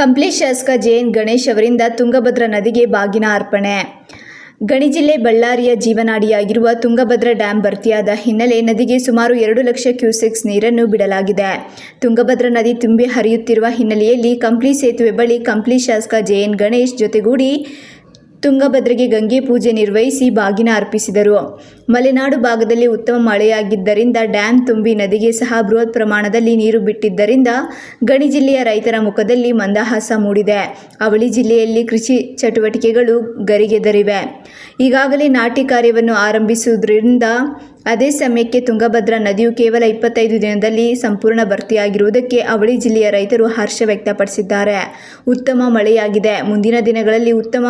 ಕಂಪ್ಲಿ ಶಾಸಕ ಜೆಎನ್ ಗಣೇಶ್ ಅವರಿಂದ ತುಂಗಭದ್ರಾ ನದಿಗೆ ಬಾಗಿನ ಅರ್ಪಣೆ. ಗಣಿ ಜಿಲ್ಲೆ ಬಳ್ಳಾರಿಯ ಜೀವನಾಡಿಯಾಗಿರುವ ತುಂಗಭದ್ರಾ ಡ್ಯಾಂ ಭರ್ತಿಯಾದ ಹಿನ್ನೆಲೆ ನದಿಗೆ ಸುಮಾರು ಎರಡು ಲಕ್ಷ ಕ್ಯೂಸೆಕ್ಸ್ ನೀರನ್ನು ಬಿಡಲಾಗಿದೆ. ತುಂಗಭದ್ರಾ ನದಿ ತುಂಬಿ ಹರಿಯುತ್ತಿರುವ ಹಿನ್ನೆಲೆಯಲ್ಲಿ ಕಂಪ್ಲಿ ಸೇತುವೆ ಬಳಿ ಕಂಪ್ಲಿ ಶಾಸಕ ಜೆಎನ್ ಗಣೇಶ್ ಜೊತೆಗೂಡಿ ತುಂಗಭದ್ರೆಗೆ ಗಂಗೆ ಪೂಜೆ ನಿರ್ವಹಿಸಿ ಬಾಗಿನ ಅರ್ಪಿಸಿದರು. ಮಲೆನಾಡು ಭಾಗದಲ್ಲಿ ಉತ್ತಮ ಮಳೆಯಾಗಿದ್ದರಿಂದ ಡ್ಯಾಂ ತುಂಬಿ ನದಿಗೆ ಸಹ ಬೃಹತ್ ಪ್ರಮಾಣದಲ್ಲಿ ನೀರು ಬಿಟ್ಟಿದ್ದರಿಂದ ಗಣಿ ಜಿಲ್ಲೆಯ ರೈತರ ಮುಖದಲ್ಲಿ ಮಂದಹಾಸ ಮೂಡಿದೆ. ಅವಳಿ ಜಿಲ್ಲೆಯಲ್ಲಿ ಕೃಷಿ ಚಟುವಟಿಕೆಗಳು ಗರಿಗೆದರಿವೆ ಈಗಾಗಲೇ ನಾಟಿ ಕಾರ್ಯವನ್ನು ಆರಂಭಿಸುವುದರಿಂದ ಅದೇ ಸಮಯಕ್ಕೆ ತುಂಗಭದ್ರಾ ನದಿಯು ಕೇವಲ ಇಪ್ಪತ್ತೈದು ದಿನದಲ್ಲಿ ಸಂಪೂರ್ಣ ಭರ್ತಿಯಾಗಿರುವುದಕ್ಕೆ ಅವಳಿ ಜಿಲ್ಲೆಯ ರೈತರು ಹರ್ಷ ವ್ಯಕ್ತಪಡಿಸಿದ್ದಾರೆ. ಉತ್ತಮ ಮಳೆಯಾಗಿದೆ. ಮುಂದಿನ ದಿನಗಳಲ್ಲಿ ಉತ್ತಮ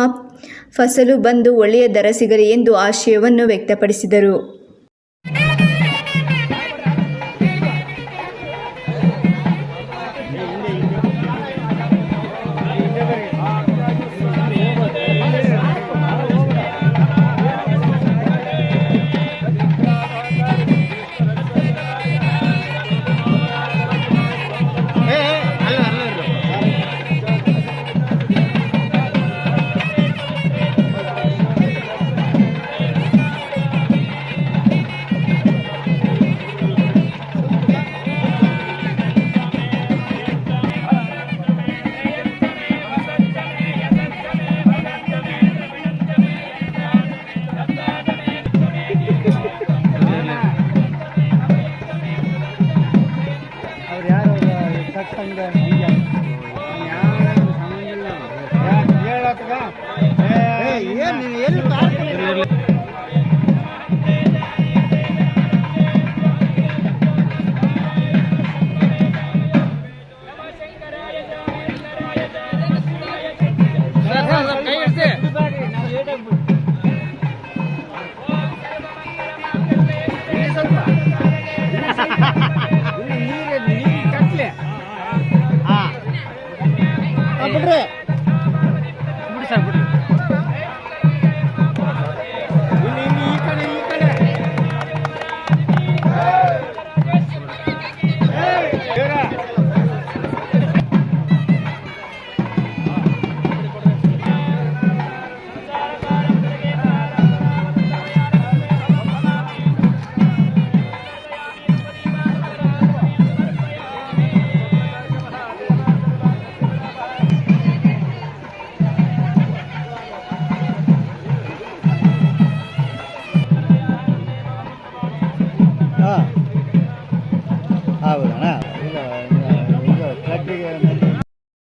ಫಸಲು ಬಂದು ಒಳ್ಳೆಯ ದರ ಸಿಗಲಿ ಎಂದು ಆಶಯವನ್ನು ವ್ಯಕ್ತಪಡಿಸಿದರು. ஏழு ஏழு ಬಿಡ್ರಿ ಬಿಡಿ ಸರ್ ಬಿಡ್ರಿ